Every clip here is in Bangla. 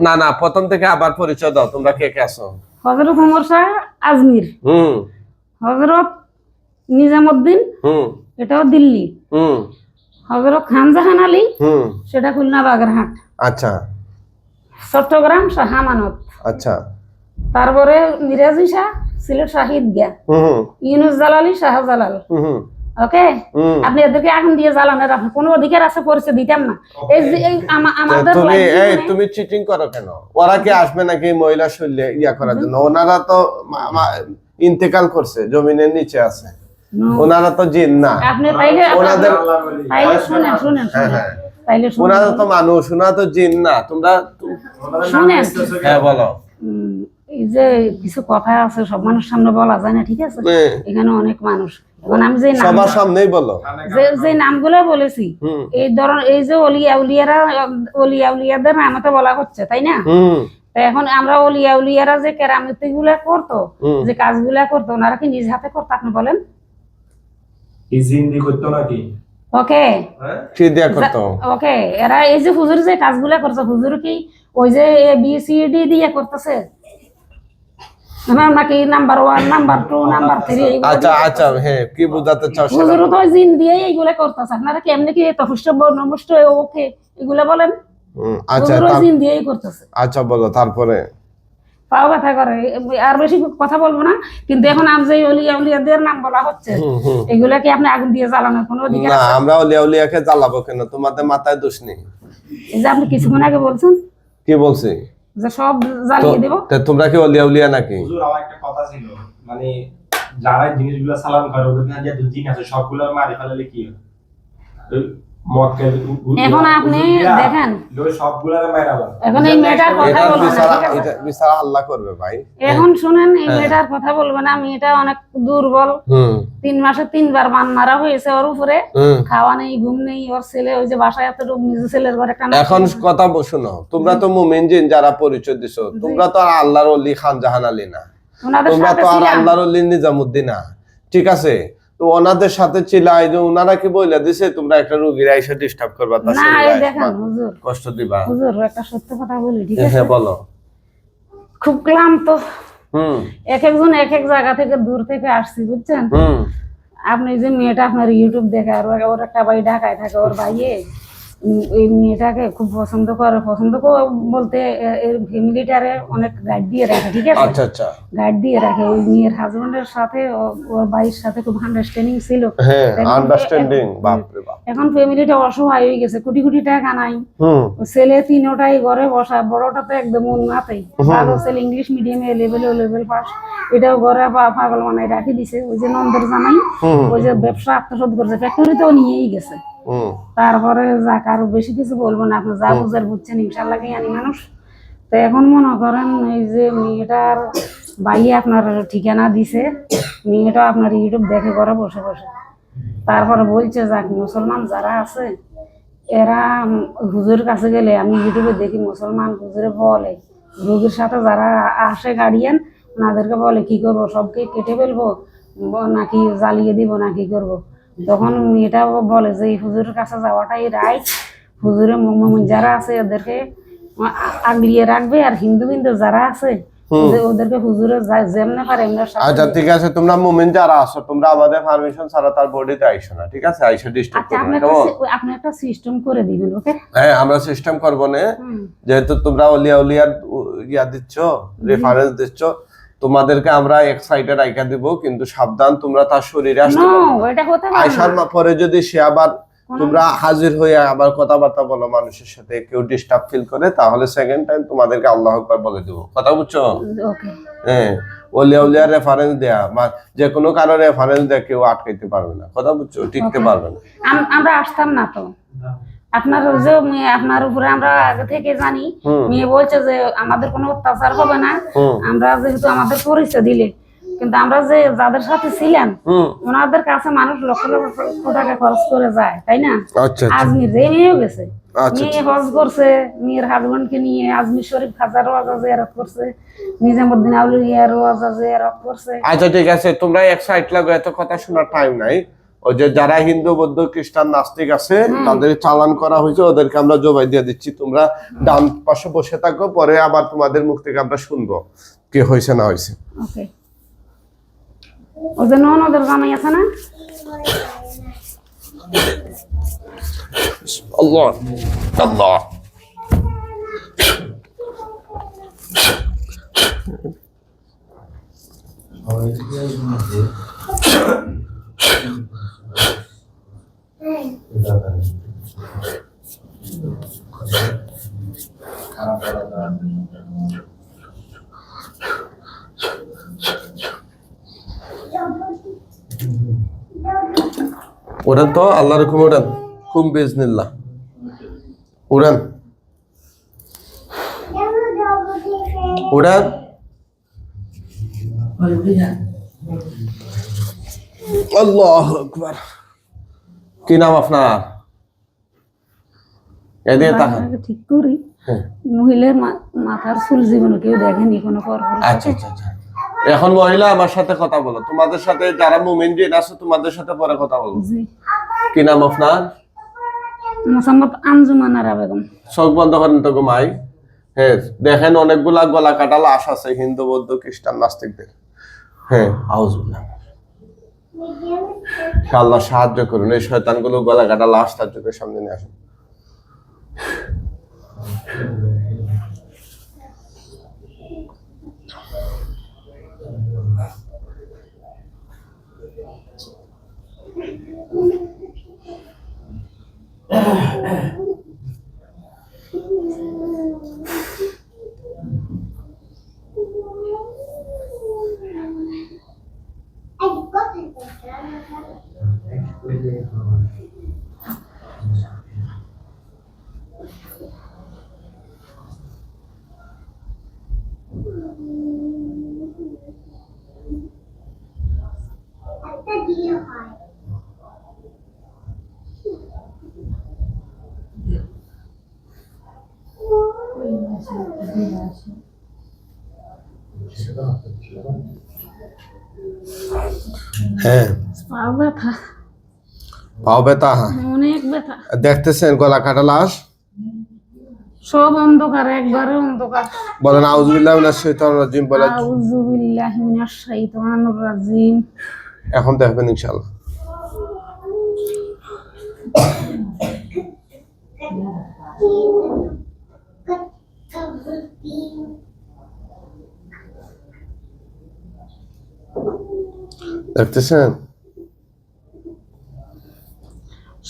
না না প্রথম থেকে আবার পরিচয় দাও তোমরা কে কে আছো? হজরত ওমর শাহ আজমির। হুম। হজরত নিজামুদ্দিন হুম। এটাও দিল্লি। হুম। হজরত খানজাহান আলী হুম। সেটা খুলনা বাগেরহাট। আচ্ছা। চট্টগ্রাম শাহ আমানত। আচ্ছা। তারপরে মিরাজি শাহ সিলেট শাহিদ গিয়া হুম। ইউনুস জালালি শাহজালাল হুম হুম। ওকে আপনি এদেরকে আগুন দিয়ে জ্বালানোর আপনার কোনো অধিকার আছে পরিচয় দিতাম না। এই এই আমাদের তুমি এই তুমি চিটিং করো কেন? ওরা কি আসবে নাকি মহিলা শৈলে ইয়া করার জন্য? ওনারা তো ইন্তেকাল করছে জমিনের নিচে আছে। ওনারা তো জিন না। আপনি তাইলে ওনাদের তাইলে শুনেন শুনেন হ্যাঁ হ্যাঁ। তাইলে শুনেন। ওনারা তো মানুষ ওনারা তো জিন না। তোমরা শুনেন। হ্যাঁ বলো। যে কিছু কথা আছে সব মানুষ সামনে বলা যায় না ঠিক আছে? হ্যাঁ, এখানে অনেক মানুষ। এখন আমি যে সবার সামনেই বলো। যে যে নামগুলো বলেছি এই ধরন এই যে অলিয়া উলিয়ারা অলিয়া উলিয়াদের নামে তো বলা হচ্ছে তাই না? এখন আমরা অলিয়া উলিয়ারা যে কেরামতি গুলা করতো যে কাজগুলা করতো ওনারা কি নিজ হাতে করতো আপনি বলেন? করতো নাকি? ওকে। হ্যাঁ? করতো। ওকে এরা এই যে হুজুর যে কাজগুলা করছে হুজুর কি ওই যে এ বি সি ডি দিয়ে করতেছে? নাকি number one number two number three আচ্ছা আচ্ছা হ্যাঁ কি বুঝাতে চাও হুজুর তো জিন দিয়ে এইগুলা করতেছে। আপনারা কি কি তফুষ্ট নমষ্ট ওকে এগুলা বলেন? আচ্ছা হুজুর ওই তার- জিন দিয়েই করতেছে। আচ্ছা বলো তারপরে? পাও ব্যথা করে আর বেশি কথা বলব না কিন্তু এখন অলিয়া উলিয়াদের নাম বলা হচ্ছে। এগুলা কি আপনি আগুন দিয়ে জ্বালানোর কোনো অধিকার না আছে? আমরা অলিয়া উলিয়াকে জ্বালাবো কেন? তোমাদের মাথায় দোষ নেই। এই যে আপনি কিছুক্ষণ আগে বলছেন। কি বলছি? যে সব জ্বালিয়ে দেবো। তা তোমরা কি অলিয়া উলিয়া নাকি? হুজুর আমার একটা কথা ছিল। মানে যারা জিনিসগুলো সালাম করে ওদের কাছে যে জিন আছে সবগুলো মারি ফেলালে কি হয়? এখন আপনি দেখেন। সবগুলো এখন এই মেয়েটার কথা এটা বলব না, বিচার ঠিক আছে? এটা বিচার আল্লাহ করবে ভাই। এখন শুনেন এই হ্যাঁ। মেয়েটার কথা বলব না আমি এটা অনেক দুর্বল। হুম। তিন মাসে তিনবার বান মারা হয়েছে ওর উপরে। হুম খাওয়া নেই ঘুম নেই ওর ছেলে ওই যে বাসায় এতটুকু নিজের ছেলের ঘরে এখন কথা শোনো তোমরা তো মুমিন জিন যারা পরিচয় দিছো তোমরা তো আর আল্লাহর অলি খান জাহান আলী না। তোমরা তো আর। আল্লাহর অলি নিজামুদ্দিন না। ঠিক আছে? তো ওনাদের সাথে ছিল এই যে ওনারা কি বইলা দিছে তোমরা একটা রুগীর এসে ডিস্টার্ব করবা তার কষ্ট দিবা। হুজুর একটা সত্য কথা বলি ঠিক আছে? হ্যাঁ বলো। খুব ক্লান্ত। এক একজন এক এক জায়গা থেকে দূর থেকে আসছি বুঝছেন? আপনি যে মেয়েটা আপনার ইউটিউব দেখে আর ওর- একটা বাড়ি ঢাকায় থাকে ওর ভাইয়ে। এই মেয়েটাকে খুব পছন্দ করে পছন্দ করে বলতে এর ফ্যামিলিটারে অনেক গাইড দিয়ে রাখে ঠিক আছে? আচ্ছা আচ্ছা। গাইড দিয়ে রাখে। ওই মেয়ের হাজবেন্ডের সাথে ও- ওর ভাইয়ের সাথে খুব আন্ডারস্ট্যান্ডিং ছিল। হ্যাঁ আন্ডারস্ট্যান্ডিং বাপ রে বাপ। এখন ফ্যামিলিটা অসহায় হয়ে গেছে কোটি কোটি টাকা নাই। হুম। ছেলে তিনোটাই ঘরে বসা বড়টা তো একদম উন্মাতেই ভালো ছেলে ইংলিশ মিডিয়ামে লেভেল ও লেভেল পাস এটাও ঘরে পা- পাগল বানাই রাখি দিছে। ওই যে নন্দের হুম। ওই যে ব্যবসা আত্মসাৎ করছে ফ্যাক্টরিতেও নিয়েই গেছে। তারপরে যাক আরও বেশি কিছু বলব না আপনি যা বুঝার বুঝছেন ইনশাল্লাহ জানি মানুষ। তো এখন মনে করেন এই যে মেয়েটার ভাই আপনার ঠিকানা দিছে মেয়েটা আপনার ইউটিউব দেখে করে বসে বসে। তারপরে বলছে যাক মুসলমান যারা আছে এরা হুজুরের কাছে গেলে আমি ইউটিউবে দেখি মুসলমান হুজুরে বলে রোগীর সাথে যারা আসে গার্ডিয়ান ওনাদেরকে বলে কি করব সবকে কেটে ফেলব নাকি জ্বালিয়ে দিব না কি করব? তখন এটা বলে যে এই হুজুরের কাছে যাওয়াটাই রাইট হুজুরে মোহাম্মদ যারা আছে ওদেরকে আগলিয়ে রাখবে আর হিন্দু হিন্দু যারা আছে ওদের- ওদেরকে হুজুরে যেমনে পারে আচ্ছা ঠিক আছে তোমরা মুমিন যারা আছো তোমরা আমাদের পারমিশন ছাড়া তার বডিতে আইসো না ঠিক আছে? আইসো ডিস্টার্ব আচ্ছা করো আপনি না আপনি একটা সিস্টেম করে দিবেন ওকে হ্যাঁ আমরা সিস্টেম করব না। যেহেতু তোমরা অলিয়া উলিয়ার উ- ইয়া দিচ্ছ রেফারেন্স দিচ্ছ তোমাদেরকে আমরা এক সাইডে রাইখা দিব কিন্তু সাবধান তোমরা তার শরীরে আসতে হতে পারে আইসার না। পরে যদি সে আবার তোমরা হাজির হয়ে আবার কথাবার্তা বলো মানুষের সাথে কেউ ডিস্টার্ব ফিল করে তাহলে সেকেন্ড টাইম তোমাদেরকে আল্লাহ আকবার বলে দিব। কথা বুঝছ? ওকে হ্যাঁ ওলিয়া উলিয়ার রেফারেন্স দেয়া বা যে কোনো কারও রেফারেন্স দেয়া কেউ আটকাইতে পারবে না। কথা বুঝছ? টিকতে পারবে না। আমরা আসতাম না তো। আপনার যে আপনার উপরে আমরা আগে থেকে জানি মেয়ে বলছে যে আমাদের কোনো অত্যাচার হবে না। আমরা যেহেতু আমাদের পরিচয় দিলে কিন্তু আমরা যে যাদের সাথে ছিলাম হুম। ওনাদের কাছে মানুষ লক্ষ লক্ষ টাকা খরচ করে যায় তাই না? আচ্ছা আচ্ছা। আজমির যে মেয়েও গেছে। আচ্ছা মেয়ে হজ করছে মেয়ের হাজবেন্ডকে নিয়ে আজমির শরীফ হাজার ওয়াজা জিয়ারত করছে নিজামুদ্দিন আউলিয়ার ওয়াজা জিয়ারত করছে। আচ্ছা ঠিক আছে তোমরা এক সাইড লাগো এত কথা শোনার টাইম নাই। ওই যে যারা হিন্দু বৌদ্ধ খ্রিস্টান নাস্তিক আছে তাদের চালান করা হয়েছে ওদেরকে আমরা জবাই দিয়ে দিচ্ছি। তোমরা ডান পাশে বসে থাকো পরে আবার তোমাদের মুখ থেকে আমরা শুনব কি হয়েছে না হয়েছে। যে ননদের জামাই আছে না? আল্লাহ আল্লাহ। উড়ান তো আল্লাহর হুকুম উড়ান। হুকুম বিজনিল্লাহ। উড়ান। উড়ান। আল্লাহ আকবার। কি নাম আপনার? এদিকে তাকান। ঠিক করি। হ্যাঁ। মহিলার মাথার চুল জীবনে কেউ দেখেনি কোনো পর আচ্ছা আচ্ছা আচ্ছা। এখন মহিলা আমার সাথে কথা বলো। তোমাদের সাথে যারা মুমিন জিন আছে তোমাদের সাথে পরে কথা বলব জি। কি নাম আপনার? মোসাম্মদ আঞ্জুমানারা বেগম। চোখ বন্ধ করেন তো ঘুমাই হ্যাঁ দেখেন অনেকগুলা গলা কাটা লাশ আছে হিন্দু বৌদ্ধ খ্রিস্টান নাস্তিকদের। হ্যাঁ আউজুল্লাহ আল্লাহ সাহায্য করুন। এই শয়তানগুলো গলা কাটা লাশ তার চোখের সামনে নিয়ে আসুন। হ্যাঁ পা ব্যথা পাও বেতা হ্যাঁ অনেক ব্যথা দেখতেছেন গলা কাটা লাশ সব অন্ধকার একবারে অন্ধকার। বলেন আউজুবিল্লাহ মিনাশ শাইতানির রাজিম বলে আউযু বিল্লাহি মিনাশ শাইতানির রাজিম। এখন দেখবেন ইনশাআল্লাহ। দেখতেছেন?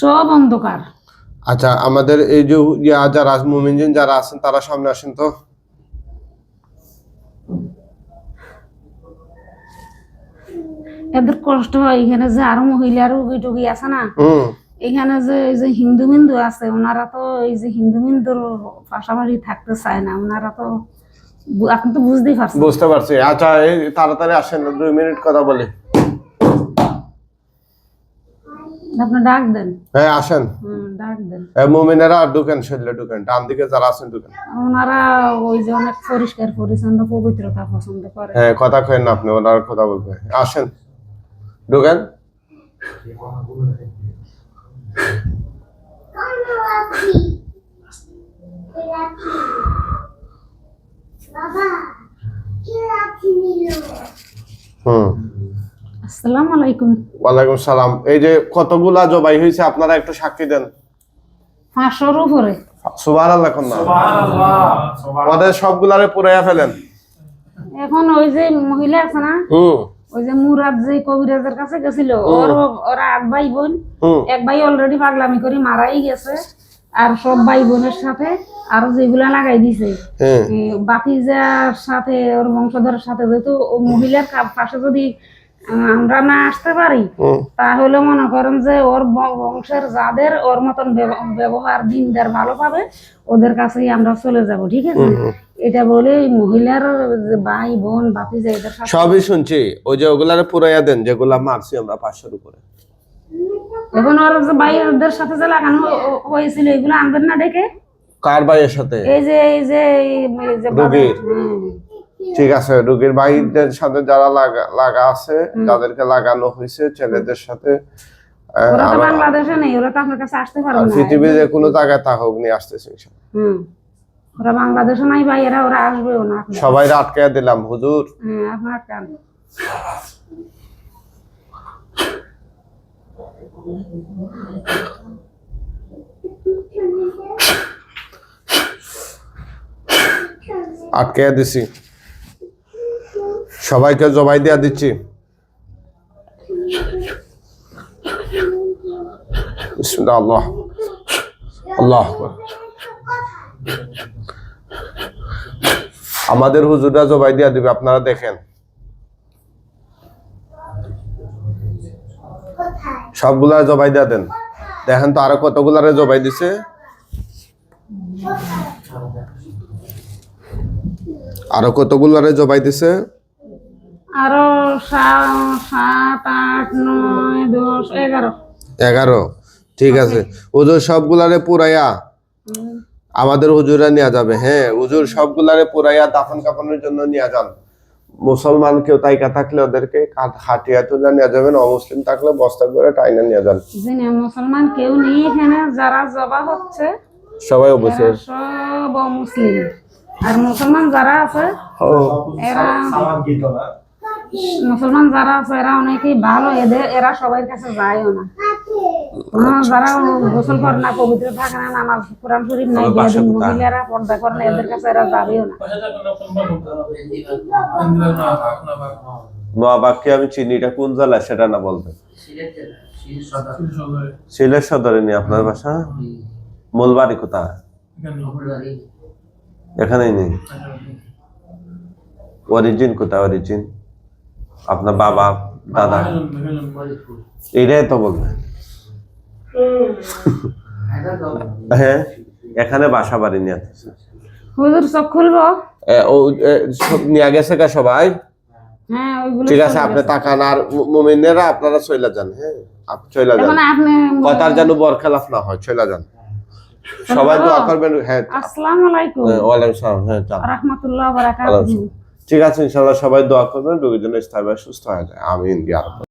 সব অন্ধকার। আচ্ছা আমাদের এই যে যারা মুমিনজিন যারা আছেন তারা সামনে আসেন তো। এদের কষ্ট হয় এখানে যে আরও মহিলার রুগী টুগি আছে না? এখানে যে এই যে হিন্দু মিন্দু আছে ওনারা তো এই যে হিন্দু মিন্দুর পাশাপাশি থাকতে চায় না ওনারা তো আপনি তো বুঝতেই পারছেন। বুঝতে পারছি। আচ্ছা এই তাড়াতাড়ি আসেন দুই মিনিট কথা বলি। আপনি ডাক দেন। হ্যাঁ আসেন। ডাক দেন। এই মুমিনেরা ঢুকেন শরীরে ঢুকেন ডান দিকে যারা আছেন ঢুকেন। ওনারা ওই যে অনেক পরিষ্কার পরিচ্ছন্ন পবিত্রতা পছন্দ করে। হ্যাঁ কথা কেন না আপনি ওনার কথা বলবে। আসেন। ঢুকেন। হুম। আসসালামু আলাইকুম। ওয়ালাইকুম সালাম। এই যে কতগুলা জবাই হয়েছে আপনারা একটু সাক্ষী দেন। পাঁচশোর উপরে। সুবহানাল্লাহ আমাদের সবগুলারে পুরাইয়া ফেলেন। এখন ওই যে মহিলা আছে না হুম। ওই যে মুরাদ যে কবিরাজের কাছে গেছিল ওর ওরা আট ভাই বোন এক ভাই অলরেডি পাগলামি করে মারাই গেছে। আর সব ভাই বোনের সাথে আরও যেগুলা লাগাই দিছে। বাতিজার সাথে ওর বংশধরের সাথে যেহেতু মহিলার পাশে যদি আমরা না আসতে পারি তাহলে মনে করেন যে ওর বংশের যাদের ওর মতন ব্যবহার দিনদার ভালো পাবে ওদের কাছেই আমরা চলে যাব ঠিক আছে? এটা বলে মহিলার ভাই বোন বাতিজা এদের সবই শুনছি। ওই যে ওগুলারে পুরাইয়া দেন যেগুলা মারছি আমরা পাঁচশোর উপরে। এখন ওর যে ভাইদের সাথে যে লাগানো হয়েছিল এগুলো আনবেন না ডেকে? কার ভাইয়ের সাথে? এই যে এই যে এই- এই যে রোগীর? ঠিক আছে রোগীর ভাইদের সাথে যারা লাগা লাগা আছে যাদেরকে লাগানো হয়েছে ছেলেদের সাথে বাংলাদেশে নেই ওরা তো আপনার কাছে আসতে পারবে না। পৃথিবীর যে কোনো জায়গায় থাকুক নিয়ে আসতেছি হুম। ওরা বাংলাদেশে নাই ভাই এরা ওরা আসবেও না সবাই আটকে দিলাম হুজুর। হ্যাঁ আপনার কান আটকে দিছি। সবাইকে জবাই দিয়া দিচ্ছি। আল্লাহ আল্লাহ। আমাদের হুজুররা জবাই দিয়া দিবে, আপনারা দেখেন। সবগুলা জবাই দিয়া দেন। দেখেন তো আরও কতগুলারে জবাই দিছে। আরও কতগুলারে জবাই দিছে। আরও সাত আট নয় দশ এগারো। এগারো। ঠিক আছে। হুজুর সবগুলারে পুরাইয়া আমাদের হুজুরা নিয়ে যাবে। হ্যাঁ হুজুর সবগুলারে পুরাইয়া দাফন কাফনের জন্য নিয়ে যান। মুসলমান কেউ তাইকা থাকলে ওদেরকে খাটিয়া তুলে নিয়ে যাবেন অমুসলিম থাকলে বস্তা করে টাইনা নিয়ে যান। মুসলমান কেউ নেই এখানে যারা জবা হচ্ছে। সবাই অবশ্যই। সব মুসলিম আর মুসলমান যারা আছে এরা মুসলমান যারা আছে এরা অনেকেই ভালো এদের এরা সবাই কাছে যায়ও না। হ্যাঁ, যারা গোসল করে না পবিত্র থাকে না নামাজ কোরআন শরীফ নাই? মহিলারা পর্দা করে না এদের কাছে এরা যাবেও না। নোয়াবাগকে আমি চিনি এটা কোন জেলায় সেটা না বলবেন সিলেট সদরে নি আপনার বাসা? মূল বাড়ি কোথায়? এখানেই নেই। অরিজিন কোথায় অরিজিন আপনার বাবা দাদা? এইটাই তো বলবেন হ্যাঁ এখানে বাসা বাড়ি নিয়ে। হুজুর চোখ খুলবো? ও সব নিয়ে গেছে কা সবাই? হ্যাঁ ওইগুলো ঠিক আছে আপনি তাকান আর মুমিনেরা আপনারা চলে যান হ্যাঁ? আপনি চলে যান কথার যেন বরখেলাফ না হয় চলে যান। সবাই দোয়া করবেন হ্যাঁ আসসালামু আলাইকুম। হ্যাঁ, ওয়ালাইকুম সালাম হ্যাঁ রাহমাতুল্লাহ ওয়ালাইকুম বারাকাতুহু। ঠিক আছে ইনশাল্লাহ সবাই দোয়া করবেন রোগীর জন্য স্থায়ী সুস্থ হয়ে যায়। আমিন